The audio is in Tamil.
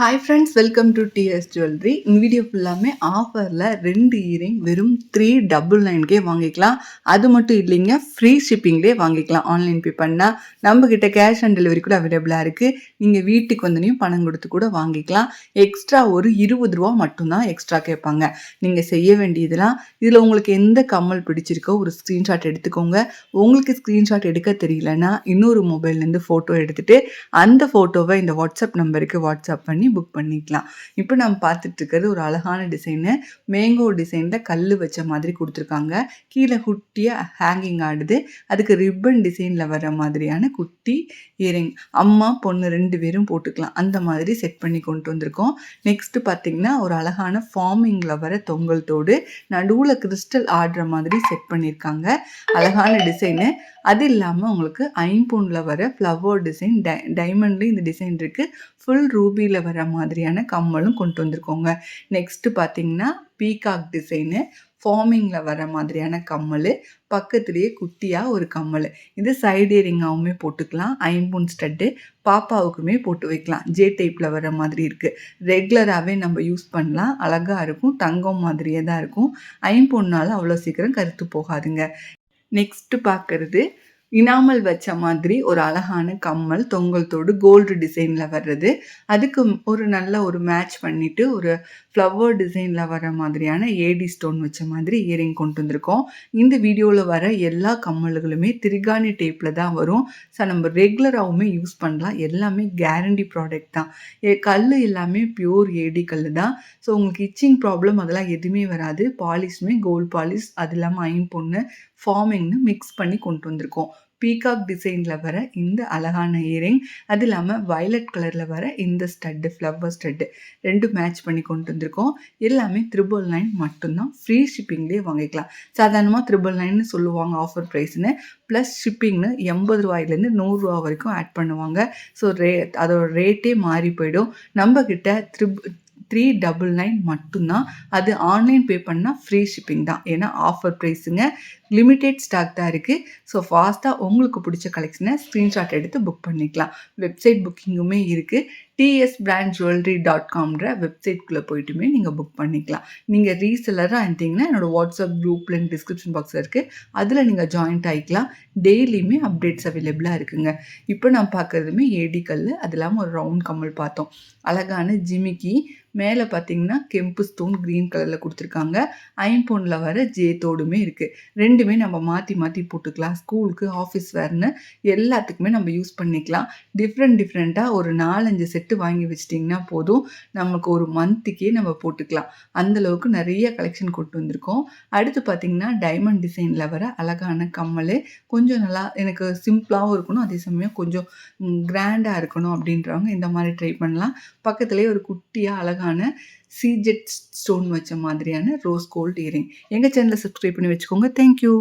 Hi friends welcome to TS jewellery video video ஃபுல்லாமே ஆஃபரில் ரெண்டு இயரிங் வெறும் த்ரீ டபுள் நைன்கே வாங்கிக்கலாம். அது மட்டும் இல்லைங்க ஃப்ரீ ஷிப்பிங்லேயே வாங்கிக்கலாம். ஆன்லைன் பே பண்ணால் நம்மக்கிட்ட கேஷ் ஆன் டெலிவரி கூட அவைலபிளாக இருக்குது நீங்கள் வீட்டுக்கு வந்தனையும் பணம் கொடுத்து கூட வாங்கிக்கலாம். எக்ஸ்ட்ரா ஒரு இருபது ரூபா மட்டும்தான் எக்ஸ்ட்ரா கேட்பாங்க. நீங்கள் செய்ய வேண்டியதுலாம் இதில் உங்களுக்கு எந்த கம்மல் பிடிச்சிருக்கோ ஒரு ஸ்க்ரீன்ஷாட் எடுத்துக்கோங்க. உங்களுக்கு ஸ்க்ரீன்ஷாட் எடுக்க தெரியலன்னா இன்னொரு மொபைல்லேருந்து ஃபோட்டோ எடுத்துகிட்டு அந்த ஃபோட்டோவை இந்த வாட்ஸ்அப் நம்பருக்கு வாட்ஸ்அப் பண்ணி புக் பண்ணிக்கலாம். இப்போ நம்ம பார்த்துட்டு இருக்கிறது ஒரு அழகான டிசைனு மேங்கோ டிசைனில் கல் வச்ச மாதிரி கொடுத்துருக்காங்க. கீழே குட்டியாக ஹேங்கிங் ஆடுது. அதுக்கு ரிப்பன் டிசைனில் வர மாதிரியான குட்டி இயரிங் அம்மா பொண்ணு ரெண்டு பேரும் போட்டுக்கலாம். அந்த மாதிரி செட் பண்ணி கொண்டு வந்திருக்கோம். நெக்ஸ்ட்டு பார்த்தீங்கன்னா ஒரு அழகான ஃபார்மிங்கில் வர தொங்கல் தோடு. நடுவில் கிறிஸ்டல் ஆடுற மாதிரி செட் பண்ணியிருக்காங்க. அழகான டிசைனு அது இல்லாமல் உங்களுக்கு ஐம்பூனில் வர ஃப்ளவர் டிசைன் டை டைமண்ட்லேயும் இந்த டிசைன் இருக்குது ஃபுல் ரூபியில் வர வர மாதிரியான கம்மலும் கொண்டு வந்திருக்கோங்க. நெக்ஸ்ட்டு பார்த்தீங்கன்னா பீகாக் டிசைனு ஃபார்மிங்கில் வர மாதிரியான கம்மல் பக்கத்துலேயே குட்டியாக ஒரு கம்மல். இது சைடு இயரிங்காகவுமே போட்டுக்கலாம் ஐம்பூன் ஸ்டட்டு பாப்பாவுக்குமே போட்டு வைக்கலாம். ஜே டைப்பில் வர மாதிரி இருக்குது ரெகுலராகவே நம்ம யூஸ் பண்ணலாம். அழகாக இருக்கும் தங்கம் மாதிரியே தான் இருக்கும். ஐம்பொன்னால் அவ்வளோ சீக்கிரம் கருத்து போகாதுங்க. நெக்ஸ்ட்டு பார்க்குறது இனாமல் வச்ச மாதிரி ஒரு அழகான கம்மல் தொங்கல் தோடு கோல்டு டிசைனில் வர்றது. அதுக்கு ஒரு நல்ல ஒரு மேட்ச் பண்ணிவிட்டு ஒரு ஃப்ளவர் டிசைனில் வர மாதிரியான ஏடி ஸ்டோன் வச்ச மாதிரி இயரிங் கொண்டு வந்திருக்கோம். இந்த வீடியோவில் வர எல்லா கம்மல்களுமே திரிகானி டேப்பில் தான் வரும். ஸோ நம்ம ரெகுலராகவுமே யூஸ் பண்ணலாம். எல்லாமே கேரண்டி ப்ராடக்ட் தான். கல் எல்லாமே பியூர் ஏடி கல் தான். ஸோ உங்களுக்கு இச்சிங் ப்ராப்ளம் அதெல்லாம் எதுவுமே வராது. பாலிஷுமே கோல்டு பாலிஷ் அது இல்லாமல் ஐம்பொண்ணு ஃபார்மிங்னு மிக்ஸ் பண்ணி கொண்டு வந்திருக்கோம். பீகாக் டிசைனில் வர இந்த அழகான இயரிங் அது இல்லாமல் வயலட் கலரில் வர இந்த ஸ்டட்டு ஃப்ளவர் ஸ்டட்டு ரெண்டும் மேட்ச் பண்ணி கொண்டு வந்திருக்கோம். எல்லாமே த்ரிபிள் நைன் மட்டும்தான். ஃப்ரீ ஷிப்பிங்லேயே வாங்கிக்கலாம். சாதாரணமாக த்ரிபிள் நைன்னு சொல்லுவாங்க ஆஃபர் ப்ரைஸ்னு ப்ளஸ் ஷிப்பிங்னு எண்பது ரூபாயிலேருந்து நூறுரூவா வரைக்கும் ஆட் பண்ணுவாங்க. ஸோ ரே அதோட ரேட்டே மாறி போயிடும். நம்மக்கிட்ட த்ரிப் த்ரீ டபுள் நைன் மட்டும்தான். அது ஆன்லைன் பே பண்ணால் ஃப்ரீ ஷிப்பிங் தான். ஏன்னா ஆஃபர் ப்ரைஸுங்க லிமிடெட் ஸ்டாக் தான் இருக்குது ஸோ ஃபாஸ்ட்டாக உங்களுக்கு பிடிச்ச கலெக்ஷனை ஸ்க்ரீன்ஷாட் எடுத்து புக் பண்ணிக்கலாம். வெப்சைட் புக்கிங்குமே இருக்குது டிஎஸ் பிராண்ட் ஜுவல்லரி டாட் காம்ன்ற வெப்சைட்குள்ளே போயிட்டுமே நீங்கள் புக் பண்ணிக்கலாம். நீங்கள் ரீசெல்லராக இருந்தீங்கன்னா என்னோடய வாட்ஸ்அப் குரூப் லிங்க் டிஸ்கிரிப்ஷன் பாக்ஸில் இருக்குது அதில் நீங்கள் ஜாயின்ட் ஆகிக்கலாம் டெய்லியுமே அப்டேட்ஸ் அவைலபிளாக இருக்குங்க. இப்போ நான் பார்க்குறதுமே ஏடி கல் அது இல்லாமல் ஒரு ரவுண்ட் கம்மல் பார்த்தோம். அழகான ஜிமிக்கி மேலே பார்த்தீங்கன்னா கெம்பு ஸ்டோன் க்ரீன் கலரில் கொடுத்துருக்காங்க. ஐம்பொனில் வர ஜே தோடுமே இருக்குது ரெண்டுமே நம்ம மாற்றி மாற்றி போட்டுக்கலாம். ஸ்கூலுக்கு ஆஃபீஸ் வேர்னு எல்லாத்துக்குமே நம்ம யூஸ் பண்ணிக்கலாம். டிஃப்ரெண்ட் டிஃப்ரெண்ட்டாக ஒரு நாலஞ்சு செட்டு வாங்கி வச்சிட்டிங்கன்னா போதும். நமக்கு ஒரு மந்த்துக்கே நம்ம போட்டுக்கலாம். அந்தளவுக்கு நிறைய கலெக்ஷன் கொண்டு வந்திருக்கோம். அடுத்து பார்த்திங்கன்னா டைமண்ட் டிசைனில் வர அழகான கம்மல். கொஞ்சம் நல்லா எனக்கு சிம்பிளாகவும் இருக்கணும். அதே சமயம் கொஞ்சம் கிராண்டாக இருக்கணும் அப்படின்றவங்க இந்த மாதிரி ட்ரை பண்ணலாம். பக்கத்துலேயே ஒரு குட்டியாக அழகான சீஜெட் ஸ்டோன் வச்ச மாதிரியான ரோஸ் கோல்ட் இயரிங் எங்கள் சேனலை சப்ஸ்கிரைப் பண்ணி வச்சுக்கோங்க. தேங்க்யூ